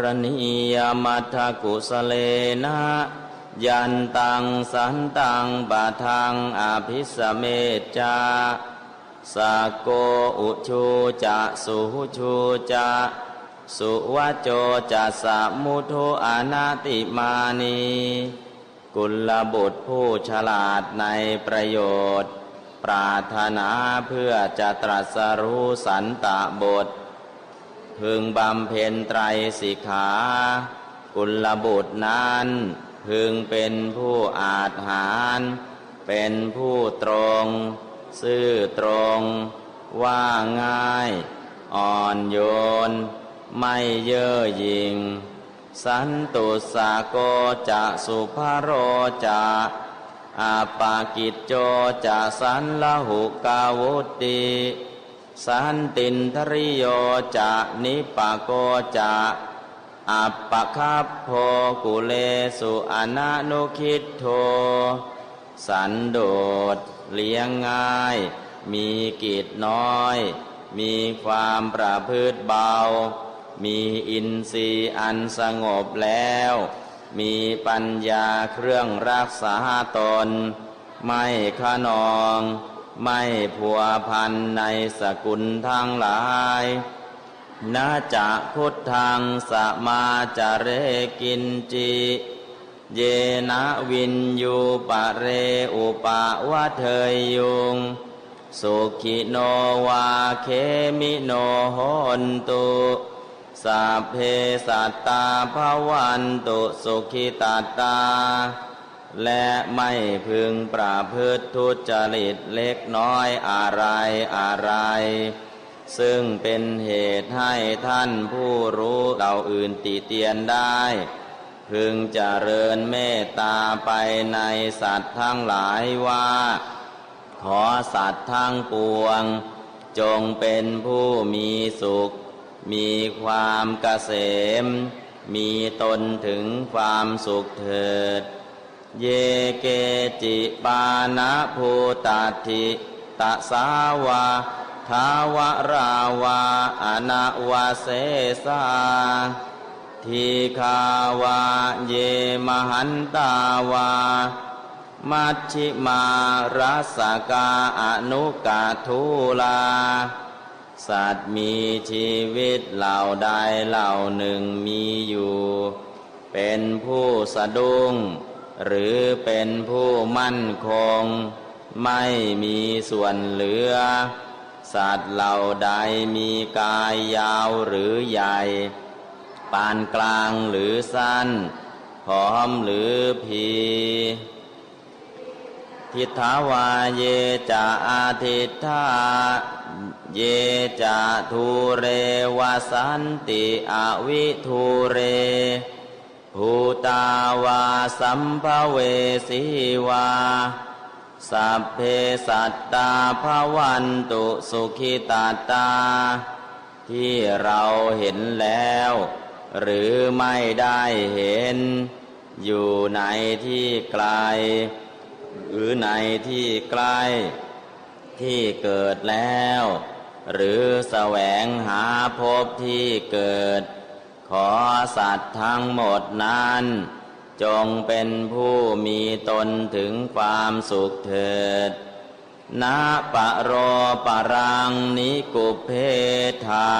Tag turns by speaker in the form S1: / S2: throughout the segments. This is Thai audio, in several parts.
S1: รณียมัทกุสเลนะยันตังสันตังปะทังอภิสเมจจาสากโกอุชูจะสุชูจะสุวจโจจะสะมุทุอนาติมานีกุลบุตรผู้ฉลาดในประโยชน์ ปรารถนาเพื่อจะตรัสรู้สันตบท พึงบำเพ็ญไตรสิกขากุลบุตรนั้น พึงเป็นผู้อาจหารเป็นผู้ตรง ซื่อตรง ว่าง่าย อ่อนโยน ไม่เย่อหยิ่ง สันตุสาโกจะสุภโรจะอาปากิจโจจะสันละหุกาวุติ สันตินทริโยจะนิปโกจะอัปปะคัพโพกุเลสุอนานุคิดโท สันโดษเลี้ยงง่าย มีกิจน้อย มีความประพฤติเบา มีอินทรีย์อันสงบแล้ว มีปัญญาเครื่องรักษาตน ไม่ขนอง ไม่ผัวพันในสกุลทั้งหลายนาจะพุทธังสมาจเรกินจิ เยนะวินยูปะเรอุปะวะเทยยุง สุขิโนวาเคมิโนโหนตุสัพเพสัตตาภวันตุสุขิตาตา และไม่พึงประพฤติทุจริตเล็กน้อยอะไรอะไร ซึ่งเป็นเหตุให้ท่านผู้รู้เราอื่นติเตียนได้ พึงเจริญเมตตาไปในสัตว์ทั้งหลายว่า ขอสัตว์ทั้งปวง จงเป็นผู้มีสุข มีความเกษม มีตนถึงความสุขเถิด เยเกจิปานะภูตาธิตะสาวาทาวราวาอนาวาเสสาทีคาวาเยมหันตาวา มัชชิมารัสกาอนุกาทุลา สัตว์มีชีวิตเหล่าใดเหล่าหนึ่งมีอยู่ เป็นผู้สะดุ้ง หรือเป็นผู้มั่นคง ไม่มีส่วนเหลือ สัตว์เหล่าใดมีกายยาวหรือใหญ่ ปานกลางหรือสั้น ผอมหรือพีทิฏฐาวาเยจะอาทิตถาเยจะทูเรวสันติอวิทูเร ภูตาวาสัมภเวสีวา สัพเพสัตตาภวันตุสุขิตาตา ที่เราเห็นแล้ว หรือไม่ได้เห็น อยู่ในที่ไกล หรือในที่ใกล้ ที่เกิดแล้ว หรือแสวงหาพบที่เกิด ขอสัตว์ทั้งหมดนั้น จงเป็นผู้มีตนถึงความสุขเถิดนาปะโรปะรังนิกุเพทะ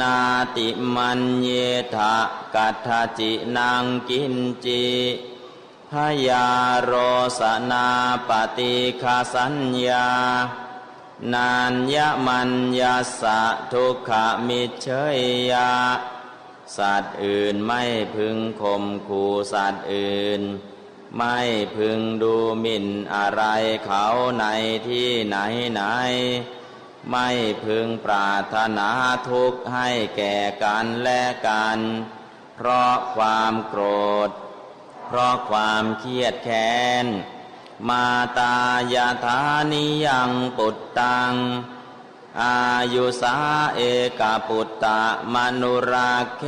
S1: นาติมันเยทะกัตถจินังกินจิพยาโรสนาปฏิคาสัญญานานยะมัญญาสะทุกขมิเชยยา สัตว์อื่นไม่พึงข่มขู่สัตว์อื่น ไม่พึงดูหมิ่นอะไรเขาในที่ไหนไหน ไม่พึงปรารถนาทุกข์ให้แก่กันและกัน เพราะความโกรธ เพราะความเครียดแค้น มาตายาธานิยังปุตตัง อายุสาเอกปุตตะมนุราเค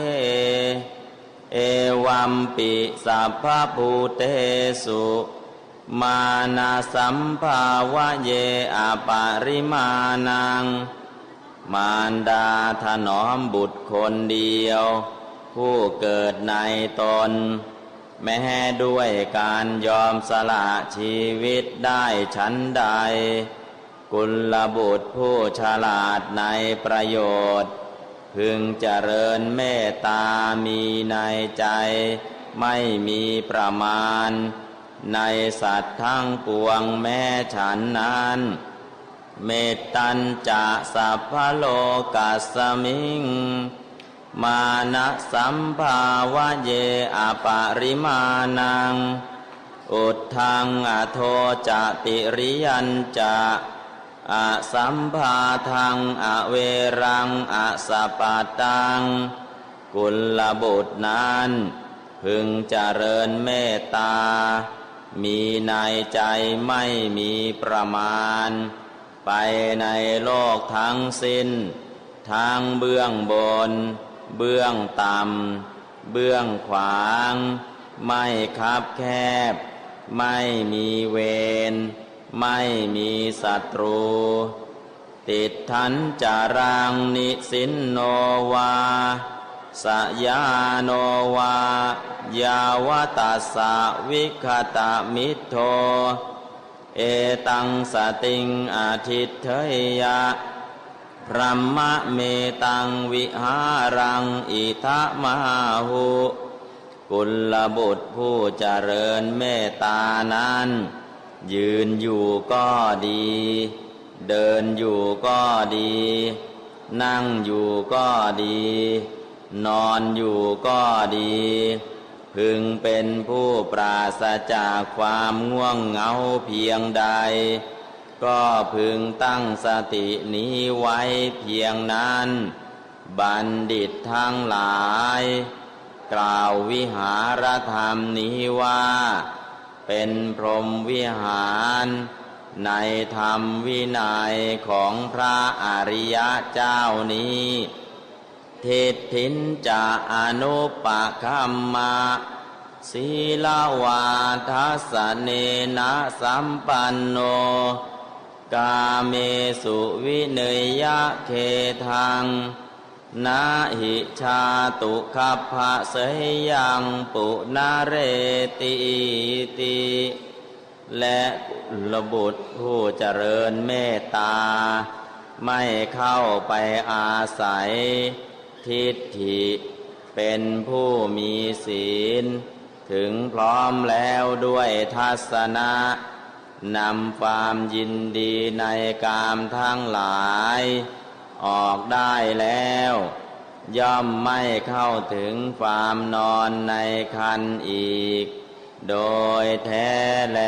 S1: เอวัมปิสัพพภูเตสุมานาสัมภาวะเยอปาริมานัง มารดาถนอมบุตรคนเดียวผผู้เกิดในตน แม้ด้วยการยอมสละชีวิตได้ชั้นใด กุลบุตรผู้ฉลาดในประโยชน์ พึงเจริญเมตตามีในใจ ไม่มีประมาณ ในสัตว์ทั้งปวงแม้ฉันนั้น เมตตัญจะสัพพโลกัสมิง มานะสัมภาวะเยอปาริมาณัง อุทธังอโทจะติริยันจะ อสัมภาทังอเวรังอสปาตัง กุลบุตรนั้น พึงเจริญเมตตา มีในใจไม่มีประมาณ ไปในโลกทั้งสิ้นทางเบื้องบน เบื้องต่ำ เบื้องขวาง ไม่คับแคบ ไม่มีเวร ไม่มีศัตรู ติดทันจารังนิสินโนวาสยาโนวา ยาวตัสสะวิคตามิโท เอตังสติงอาทิตเทยะพระมะเมตังวิหารังอิทะมหาหุกุลบุตรผู้เจริญเมตานั้น ยืนอยู่ก็ดี เดินอยู่ก็ดี นั่งอยู่ก็ดี นอนอยู่ก็ดี พึงเป็นผู้ปราศจากความง่วงเหงาเพียงใด ก็พึงตั้งสตินี้ไว้เพียงนั้น บัณฑิตทั้งหลาย กล่าววิหารธรรมนี้ว่า เป็นพรหมวิหาร ในธรรมวินัยของพระอริยเจ้านี้ทิฏฐินจะอนุปคัมมาศีลวาทัสเนนะสัมปันโน กาเมสุวิเนยยะเคทัง นาหิชาตุคัพะเสยยังปุนาเรติติและระบุตรผู้เจริญเมตตา ไม่เข้าไปอาศัย ทิฏฐิ เป็นผู้มีศีล ถึงพร้อมแล้วด้วยทัศนะนำความยินดีในกามทั้งหลาย ออกได้แล้ว ย่อมไม่เข้าถึงความนอนในคันอีก โดยแท้แล